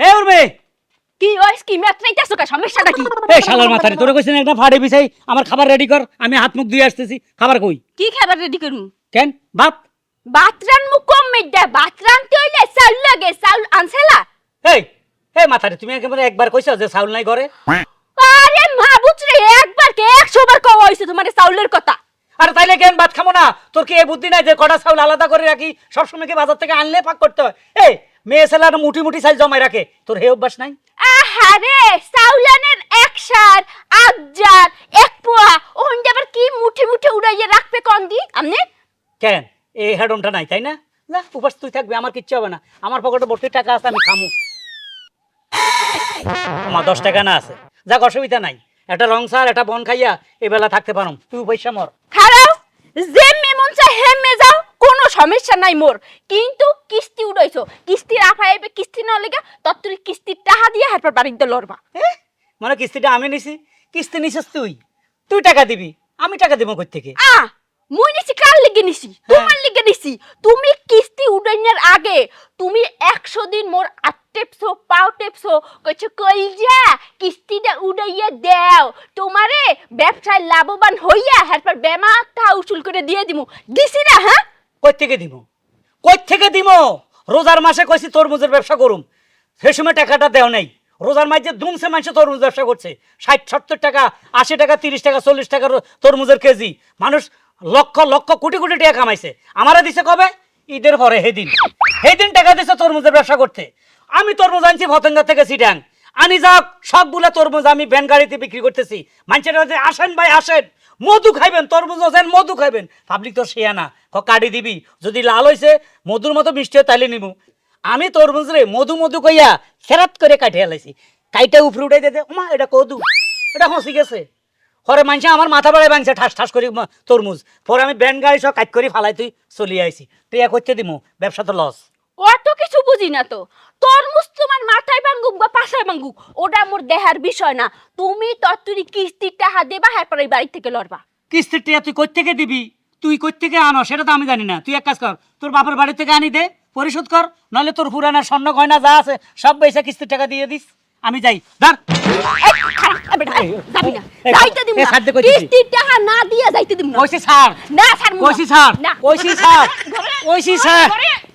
এ উর্মি! কি ওই কি? মেত্রাইতাছো কা সমস্যাটা কি? এই শালার মাথারে তোরে একটা ফাড়ে বিছাই আমার খাবার রেডি কর আমি হাত মুখ ধুয়ে আসতেছি খাবার কই? কি খাবার রেডি করুম কেন? ভাত? বাতরান মু কম তইলে চাউল লাগে চাউল আনছেলা? এই এই মাথারে তুমি একেবারে একবার কইছো যে চাউল নাই ঘরে? আরে মাহবুব রে একবার কে একশো বার কওয়া হইছে তোমার চাউলের কথা। আর তাইলে কেন ভাত খাব না? তোর কি এই বুদ্ধি নাই যে কটা চাউল আলাদা করে রাখি? সবসময় কি বাজার থেকে আনলে পাক করতে হয়? এই মেয়ে ছেলেরা মুঠি মুঠি চাল জমাই রাখে। তোর হে অভ্যাস নাই? আহারে চাউলানের এক সার আবজার এক পোয়া ওহন আবার কি মুঠে মুঠে উড়াইয়া রাখবে কন দি আমনে? কেন? এই হেডমটা নাই তাই না? না উপাস তুই থাকবে আমার কিচ্ছু হবে না। আমার পকেটে ভর্তি টাকা আছে আমি খামু। আমার দশ টাকা না আছে। যাক অসুবিধা নাই। একটা রং সার একটা বন খাইয়া এই বেলা থাকতে পারো তুই পয়সা মর। খারাও যেমে মন চাই যাও কোনো সমস্যা নাই মোর কিন্তু কিস্তি উড়াইছো কিস্তির আফা আইবে কিস্তি না লেগা তত্তরি কিস্তির টাকা দিয়ে হারপর বাড়িতে লড়বা মানে কিস্তিটা আমি নিছি? কিস্তি নিছিস তুই? তুই টাকা দিবি আমি টাকা দিব কই থেকে? আ মুই নিছি কার লিগে নিছি? তোমার লিগে নিছি? তুমি কিস্তি উড়াইনার আগে তুমি একশো দিন মোর টেপছো পাও টেপছো কইছো কই যা কিস্তিটা উড়াইয়া দেও। তোমারে ব্যবসায় লাভবান হইয়া হারপর বেমা টা উসুল করে দিয়ে দিমু। দিছি না হ্যাঁ কই থেকে দিব কই থেকে দিব রোজার মাসে কইছি তরমুজের ব্যবসা করুম। সে সময় টাকাটা দেও নাই। রোজার মাঝে দুমসে মানুষ তরমুজ ব্যবসা করছে। ষাট, সত্তর টাকা, আশি টাকা, তিরিশ টাকা, চল্লিশ টাকা তরমুজের কেজি। মানুষ লক্ষ লক্ষ, কোটি কোটি টাকা কামাইছে। আমারা দিছে কবে? ঈদের পরে, সেদিন। সেদিন টাকা দিছে তরমুজের ব্যবসা করতে। আমি তরমুজ আনছি ভতেঙ্গা থেকে সিটাং আনি যাক, সবগুলা তরমুজ আমি ভ্যান গাড়িতে বিক্রি করতেছি। মানুষের কাছে আসেন ভাই, আসেন। মধু খাইবেন, তরমুজ আছেন, মধু খাইবেন। পাবলিক তো শেয়া না। ক, কাটি দিবি? যদি লাল হইছে, মধুর মতো মিষ্টি হয়, তাইলে নিবো আমি তরমুজ রে মধু মধু কইয়া খেরাত করে কাটিয়ে লাইছি। কাইটা উপরে উঠাই দে। মা এটা কদু। এটা হসি গেছে। পরে মানুষে আমার মাথা বাড়ায় ভাঙছে, ঠাস ঠাস করে তরমুজ। পরে আমি ব্যান গাড়ি সব কাজ করে ফালাই তুই চলিয়ে আইছি। তুই এক করতে দিমু, ব্যবসা তো লস অত কিছু বুঝি না তো। তরমুজ তোমার মাথায় ভাঙ্গুক বা পাশায় ভাঙ্গুক ওটা মোর দেহার বিষয় না। তুমি তত্তরি কিস্তির টাকা দেবা হারপর এই বাড়ি থেকে লড়বা। কিস্তির টিয়া তুই কই থেকে দিবি? তুই কই থেকে আনো? সেটা তো আমি জানি না। তুই এক কাজ কর তোর বাপের বাড়ি থেকে আনি দে পরিশোধ কর নইলে তোর পুরানা স্বর্ণ গয়না যা আছে সব পয়সা কিস্তির টাকা দিয়ে দিস। আমি যাই। ধর। না। যাইতে দিব টাকা দিয়া যাইতে দিব না। কইছি ছাড় না। কইছি ছাড় কইছি ছাড় ঘরে-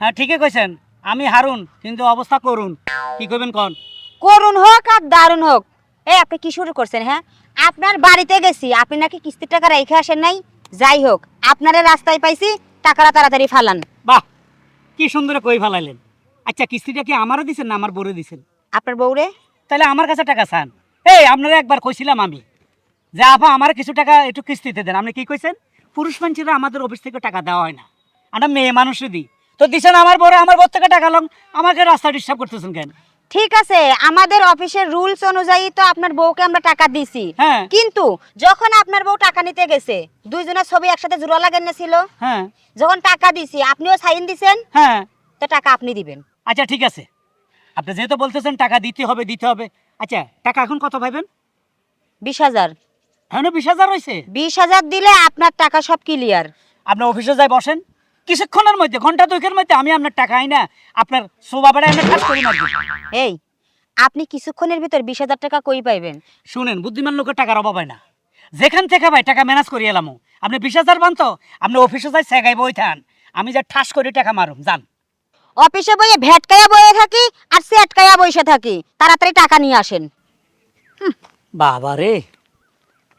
হ্যাঁ ঠিকই কইছেন। আমি হারুন কিন্তু অবস্থা করুন। কি কইবেন কোন? করুন হোক আর দারুণ হোক। এই আপনি কি শুরু করছেন হ্যাঁ? আপনার বাড়িতে গেছি আপনি নাকি কিস্তির টাকা রেখে আসেন নাই? যাই হোক আপনারে রাস্তায় পাইছি টাকাটা তাড়াতাড়ি ফালান। বাহ! কি সুন্দর কই ফেলাইলেন। আচ্ছা কিস্তিটা কি আমারও দিছেন না আমার বউরে দিছেন? আপনার বউরে? তাহলে আমার কাছে টাকা চান। এই আপনারা একবার কইছিলাম আমি যে আপা আমার কিছু টাকা একটু কিস্তিতে দেন। আপনি কি কইছেন? পুরুষ মানুষেরা আমাদের অফিস থেকে টাকা দেওয়া হয় না। আমরা মেয়ে মানুষই দিই। তো দিছেন আমার বড় আমার বর থেকে টাকা লং আমাকে রাস্তা ডিস্টার্ব করতেছেন কেন? ঠিক আছে আমাদের অফিসের রুলস অনুযায়ী তো আপনার বউকে আমরা টাকা দিছি। হ্যাঁ। কিন্তু যখন আপনার বউ টাকা নিতে গেছে দুইজনের ছবি একসাথে জোড়া লাগান ছিল। হ্যাঁ। যখন টাকা দিছি আপনিও সাইন দিছেন? হ্যাঁ। তো টাকা আপনি দিবেন। আচ্ছা ঠিক আছে। আপনি যেহেতু বলতেছেন টাকা দিতে হবে দিতে হবে। আচ্ছা টাকা এখন কত পাইবেন? বিশ হাজার। এখন বিশ হাজার হয়েছে বিশ হাজার দিলে আপনার টাকা সব ক্লিয়ার আপনি অফিসে যাই বসেন। কিছুক্ষণের মধ্যে ঘণ্টা দুইকের মধ্যে আমি আপনার টাকা আই না আপনার শোভা বেড়ায় ঠাস করে মারবো এই আপনি কিছুক্ষণের ভিতর বিশ হাজার টাকা কই পাইবেন? শুনেন বুদ্ধিমান লোকের টাকার অভাব হয় না। যেখান থেকে ভাই টাকা ম্যানেজ করি এলাম আপনি বিশ হাজার পান তো আপনি অফিসে যাই সেগাই বই থান। আমি যা ঠাস করে টাকা মারুম যান। অফিসে বইয়ে ভেটকায়া বয়ে থাকি আর সেটকায়া বসে থাকি। তাড়াতাড়ি টাকা নিয়ে আসেন। বাবা রে।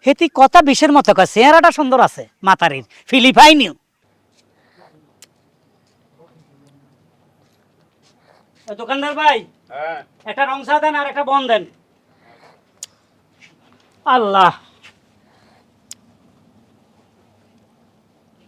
হেতি কথা বিষের মতো কয় চেহারাটা সুন্দর আছে মাতারির। ফিলিপাইনিও। দোকানদার ভাই একটা রং চা দেন আর একটা বন দেন। আল্লাহ।